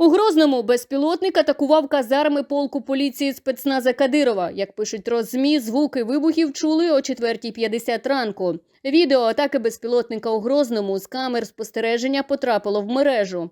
У Грозному безпілотник атакував казарми полку поліції спецназа Кадирова. Як пишуть Роззмі, звуки вибухів чули о 4.50 ранку. Відео атаки безпілотника у Грозному з камер спостереження потрапило в мережу.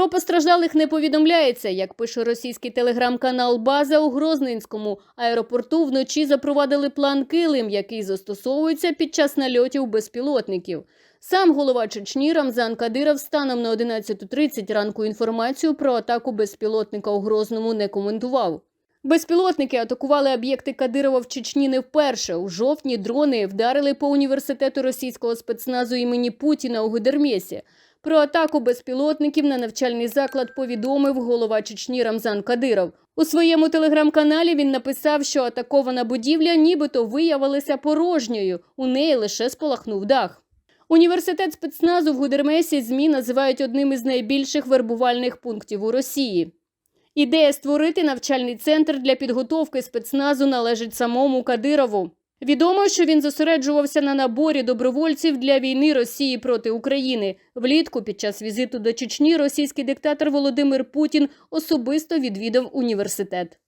Про постраждалих не повідомляється. Як пише російський телеграм-канал База у Грозненському аеропорту вночі запровадили план Килим, який застосовується під час нальотів безпілотників. Сам голова Чечні Рамзан Кадиров станом на 11.30 ранку інформацію про атаку безпілотника у Грозному не коментував. Безпілотники атакували об'єкти Кадирова в Чечні не вперше. У жовтні дрони вдарили по університету російського спецназу імені Путіна у Гудермєсі. Про атаку безпілотників на навчальний заклад повідомив голова Чечні Рамзан Кадиров. У своєму телеграм-каналі він написав, що атакована будівля нібито виявилася порожньою. У неї лише спалахнув дах. Університет спецназу в Гудермесі ЗМІ називають одним із найбільших вербувальних пунктів у Росії. Ідея створити навчальний центр для підготовки спецназу належить самому Кадирову. Відомо, що він зосереджувався на наборі добровольців для війни Росії проти України. Влітку під час візиту до Чечні російський диктатор Володимир Путін особисто відвідав університет.